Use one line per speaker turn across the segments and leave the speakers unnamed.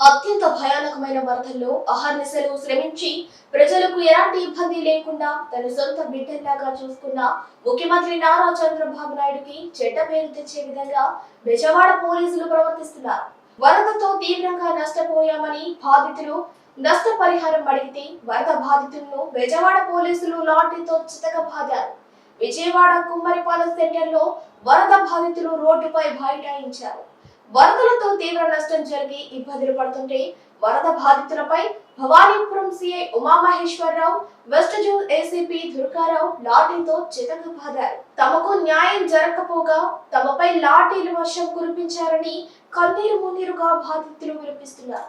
అత్యంత భయానకమైన వరదల్లో అహర్నిశలు శ్రమించి ప్రజలకు ఎలాంటి ఇబ్బంది లేకుండా తన సొంత బిడ్డల్లాగా చూసుకున్న ముఖ్యమంత్రి నారా చంద్రబాబు నాయుడుకి చెడ్డ పేరు తెచ్చే విధంగా బెజవాడ పోలీసులు ప్రవర్తిస్తున్నారు. వరదతో తీవ్రంగా నష్టపోయామని బాధితులు నష్టపరిహారం అడిగితే వరద బాధితులను బెజవాడ పోలీసులు లాఠీతో చితకబాదారు విజయవాడ కుమ్మరిపాలెం సెంటర్లో వరద బాధితులు రోడ్డుపై బైఠాయించారు. వరదలతో తీవ్ర నష్టం జరిగి ఇబ్బందులు పడుతుంటే వరద బాధితులపై Bhavanipuram CI Umamaheswara Rao west zone ACP Durga Rao లాఠీతో చితకబాదారు. తమకు న్యాయం జరగకపోగా తమపై లాఠీలు వర్షం కురిపించారని కన్నీరు మున్నీరుగా బాధితులు వినిపిస్తున్నారు.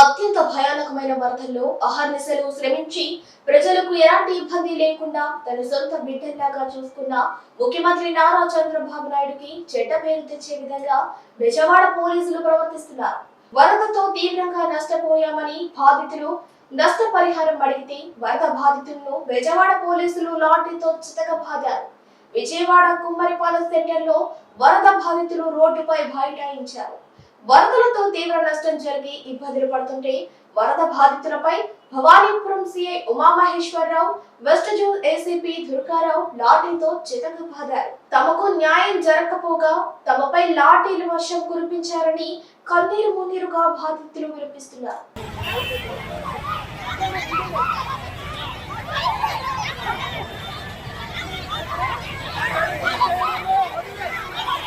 అత్యంత భయానకమైన వరదల్లో అహర్నిశలు శ్రమించి ప్రజలకు ఎలాంటి ఇబ్బంది లేకుండా తన సొంత బిడ్డల్లాగా చూసుకున్న ముఖ్యమంత్రి నారా చంద్రబాబు నాయుడుకి చెడ్డ పేరు తెచ్చే విధంగా బెజవాడ పోలీసులు ప్రవర్తిస్తున్నారు. వరదతో తీవ్రంగా నష్టపోయామని బాధితులు నష్టపరిహారం అడిగితే వరద బాధితులను బెజవాడ పోలీసులు లాఠీతో చితకబాదారు విజయవాడ కుమ్మరిపాలెం సెంటర్లో వరద బాధితులు రోడ్డుపై బైఠాయించారు. వరదలతో తీవ్ర నష్టం జరిగి ఇబ్బందులు పడుతుంటే వరద బాధితులపై Bhavanipuram CI Umamaheswara Rao west zone ACP Durga Rao లాఠీతో చితకబాదారు. తమకు న్యాయం జరగకపోగా తమపై లాఠీలు వర్షం కురిపించారని కన్నీరు మున్నీరుగా బాధితులు వినిపిస్తున్నారు.